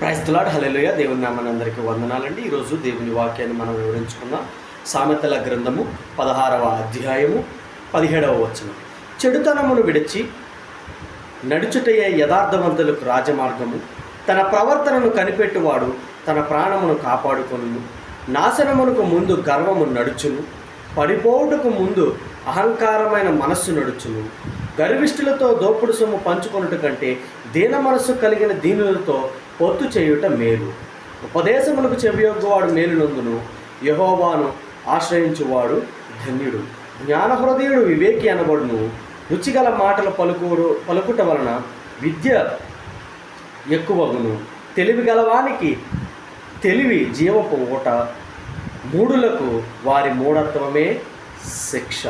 క్రైస్తలాడ్ hallelujah దేవుని నామనందరికీ వందనాలండి. ఈరోజు దేవుని వాక్యాన్ని మనం వివరించుకుందాం. సామెతల గ్రంథము పదహారవ అధ్యాయము పదిహేడవ వచనం. చెడుతనమును విడిచి నడుచుటయ్యే యథార్థవంతులకు రాజమార్గము. తన ప్రవర్తనను కనిపెట్టువాడు తన ప్రాణమును కాపాడుకొను నాశనమునకు ముందు గర్వము నడుచును. పడిపోవుటకు ముందు అహంకారమైన మనస్సు నడుచును. గర్విష్ఠులతో దోపుడు సొమ్ము పంచుకొనుట కంటే దీన మనస్సు కలిగిన దీనులతో పొత్తు చేయుట మేలు. ఉపదేశములకు చెవియొగ్గవాడు మేలునందును. యహోవాను ఆశ్రయించువాడు ధన్యుడు. జ్ఞానహృదయుడు వివేకి అనబడును. రుచిగల మాటలు పలుకుడు పలుకుట వలన విద్య ఎక్కువగును. తెలివి గలవానికి తెలివి జీవపు ఊట. మూడులకు వారి మూఢత్వమే శిక్ష.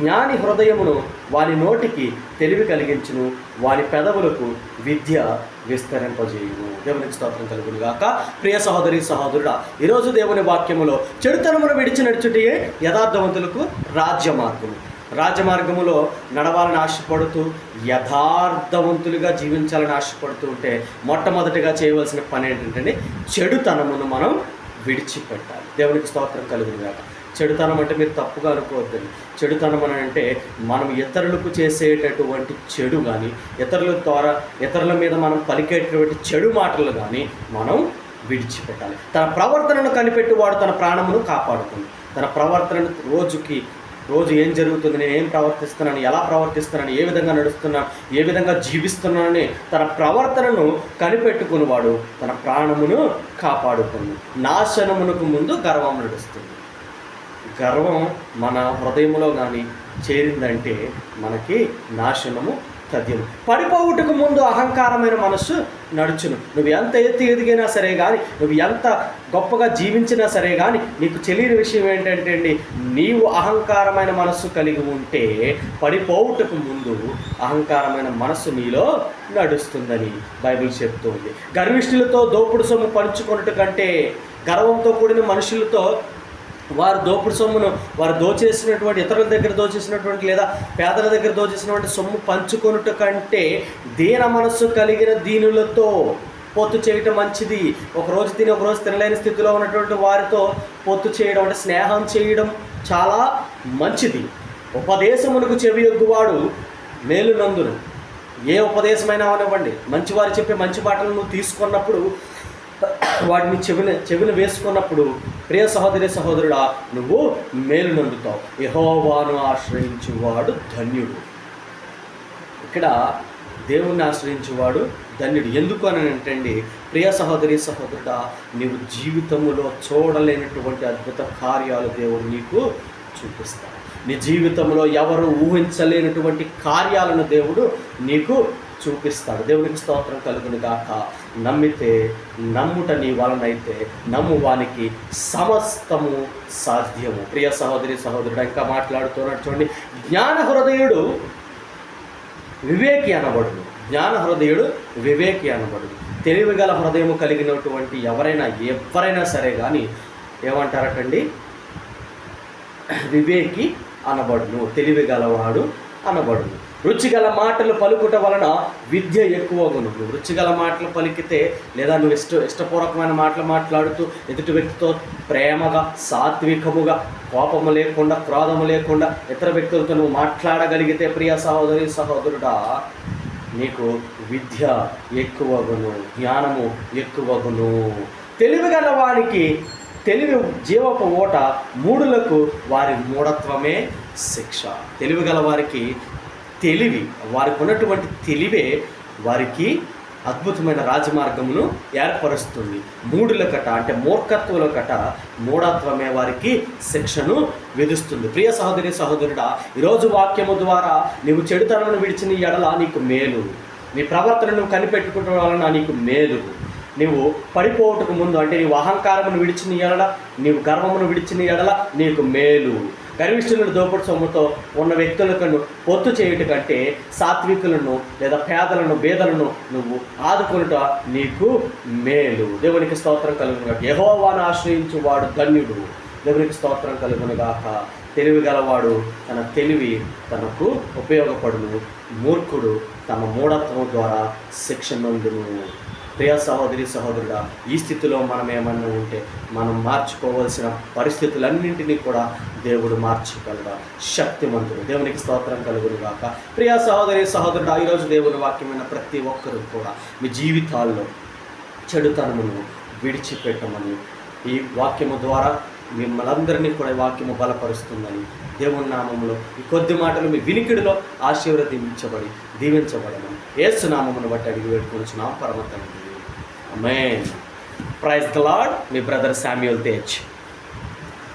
జ్ఞాని హృదయమును వాని నోటికి తెలివి కలిగించును. వాని పెదవులకు విద్య విస్తరింపజేయును దేవునికి స్తోత్రం కలుగును గాక ప్రియ సహోదరి సహోదరుడా ఈరోజు దేవుని వాక్యములో చెడుతనమును విడిచి నడుచుటే యథార్థవంతులకు రాజ్య మార్గము రాజమార్గములో నడవాలని ఆశపడుతూ యథార్థవంతులుగా జీవించాలని ఆశపడుతూ ఉంటే మొట్టమొదటిగా చేయవలసిన పని ఏంటంటే చెడుతనమును మనం విడిచిపెట్టాలి. దేవునికి స్తోత్రం కలుగును గాక చెడుతనం అంటే మీరు తప్పుగా అనుకోవద్దండి. చెడుతనం అని అంటే మనం ఇతరులకు చేసేటటువంటి చెడు కానీ ఇతరుల ద్వారా ఇతరుల మీద మనం పలికేటటువంటి చెడు మాటలు కానీ మనం విడిచిపెట్టాలి. తన ప్రవర్తనను కనిపెట్టువాడు తన ప్రాణమును కాపాడుతుంది. తన ప్రవర్తనను రోజుకి రోజు ఏం జరుగుతుంది నేను ఏం ప్రవర్తిస్తున్నాను ఎలా ప్రవర్తిస్తున్నాను ఏ విధంగా నడుస్తున్నాను ఏ విధంగా జీవిస్తున్నానని తన ప్రవర్తనను కనిపెట్టుకునేవాడు తన ప్రాణమును కాపాడుకుంది నాశనమునకు ముందు గర్వం నడుస్తుంది. గర్వం మన హృదయంలో కానీ చేరిందంటే మనకి నాశనము తథ్యం పడిపోవుటకు ముందు అహంకారమైన మనస్సు నడుచును. నువ్వు ఎంత ఎత్తి ఎదిగినా సరే కానీ నువ్వు ఎంత గొప్పగా జీవించినా సరే కానీ నీకు తెలియని విషయం ఏంటంటే అండి నీవు అహంకారమైన మనస్సు కలిగి ఉంటే పడిపోవుటకు ముందు అహంకారమైన మనస్సు నీలో నడుస్తుందని బైబిల్ చెప్తోంది. గర్విష్ఠులతో దోపుడు సొమ్ము పంచుకున్నట్టు కంటే గర్వంతో కూడిన మనుషులతో వారు దోపుడు సొమ్మును వారు దోచేసినటువంటి ఇతరుల దగ్గర దోచేసినటువంటి లేదా పేదల దగ్గర దోచేసినటువంటి సొమ్ము పంచుకొనుట కంటే దీన మనస్సు కలిగిన దీనులతో పొత్తు చేయటం మంచిది. ఒక రోజు తిని ఒక రోజు తినలేని స్థితిలో ఉన్నటువంటి వారితో పొత్తు చేయడం అంటే స్నేహం చేయడం చాలా మంచిది. ఉపదేశమునకు చెవి ఎగ్గువాడు మేలు నందును ఏ ఉపదేశమైనా అవనివ్వండి. మంచివారు చెప్పే మంచి మాటలు నువ్వు తీసుకున్నప్పుడు వాటిని చెవిన చెవిన వేసుకున్నప్పుడు ప్రియ సహోదరి సహోదరుడా నువ్వు మేలు నందుతావు. యహోవాను ఆశ్రయించువాడు ధన్యుడు. ఇక్కడ దేవుణ్ణి ఆశ్రయించేవాడు ధన్యుడు. ఎందుకు అని అంటండి ప్రియ సహోదరి సహోదరుడా నీవు జీవితంలో చూడలేనటువంటి అద్భుత కార్యాలు దేవుడు నీకు చూపిస్తాడు. నీ జీవితంలో ఎవరు ఊహించలేనటువంటి కార్యాలను దేవుడు నీకు చూపిస్తాడు. దేవునికి స్తోత్రం కలుగును గాక నమ్మితే నమ్ముట నీ వలనైతే నమ్ము వానికి సమస్తము సాధ్యము. ప్రియ సహోదరి సహోదరుడు ఇంకా మాట్లాడుతున్నాడు చూడండి. జ్ఞాన హృదయుడు వివేకి అనబడును. జ్ఞాన హృదయుడు వివేకి అనబడును. తెలివిగల హృదయము కలిగినటువంటి ఎవరైనా ఎవరైనా సరే కానీ ఏమంటారటండి? వివేకి అనబడును. తెలివి గలవాడు అనబడును. రుచిగల మాటలు పలుకుట వలన విద్య ఎక్కువగును నువ్వు రుచిగల మాటలు పలికితే లేదా నువ్వు ఇష్ట ఇష్టపూర్వకమైన మాటలు మాట్లాడుతూ ఎదుటి వ్యక్తితో ప్రేమగా సాత్వికముగా కోపము లేకుండా క్రోధము లేకుండా ఇతర వ్యక్తులతో నువ్వు మాట్లాడగలిగితే ప్రియ సహోదరి సహోదరుడా నీకు విద్య ఎక్కువగును జ్ఞానము ఎక్కువగును తెలివిగల వారికి తెలివి జీవపు ఓట మూడులకు వారి మూఢత్వమే శిక్ష. తెలివిగల వారికి తెలివి వారికి ఉన్నటువంటి తెలివే వారికి అద్భుతమైన రాజమార్గమును ఏర్పరుస్తుంది. మూడుల కట అంటే మూర్ఖత్వుల కట మూఢత్వమే వారికి శిక్షను విధిస్తుంది. ప్రియ సహోదరి సహోదరుడా ఈరోజు వాక్యము ద్వారా నీవు చెడుతనమును విడిచిన ఎడల నీకు మేలు. నీ ప్రవర్తనను కనిపెట్టుకోవడం వలన నీకు మేలు. నీవు పడిపోవటకు ముందు అంటే నీవు అహంకారమును విడిచిన ఎడల నీవు గర్వమును విడిచిన ఎడల నీకు మేలు. గర్విష్ఠులను దోపుడు సొమ్ముతో ఉన్న వ్యక్తులకు పొత్తు చేయుట కంటే సాత్వికులను లేదా పేదలను బేదలను నువ్వు ఆదుకునుట నీకు మేలు. దేవునికి స్తోత్రం కలుగునుగా. యహోవాను ఆశ్రయించు వాడు ధన్యుడు. దేవునికి స్తోత్రం కలుగునుగాక. తెలివి గలవాడు తన తెలివి తనకు ఉపయోగపడును. మూర్ఖుడు తమ మూఢత్వం ద్వారా శిక్ష నొందును. ప్రియ సహోదరి సహోదరుడా ఈ స్థితిలో మనం ఏమన్నా ఉంటే మనం మార్చుకోవాల్సిన పరిస్థితులన్నింటినీ కూడా దేవుడు మార్చగలగా శక్తిమంతుడు దేవునికి స్తోత్రం కలుగును గాక ప్రియ సహోదరి సహోదరుడు ఈరోజు దేవుని వాక్యమైన ప్రతి ఒక్కరూ కూడా మీ జీవితాల్లో చెడుతనమును విడిచిపెట్టమని ఈ వాక్యము ద్వారా మిమ్మల్ని అందరినీ కూడా వాక్యము బలపరుస్తుందని దేవుని నామంలో ఈ కొద్ది మాటలు మీ వినికిడిలో ఆశీర్వదించబడి దీవించబడమని ఏసునామమును బట్టి అడిగి వేడుకొచ్చున్నాం పరమ తండ్రి. అమేన్ ప్రైజ్ ద లాడ్ మీ బ్రదర్ శామ్యుల్ తేజ్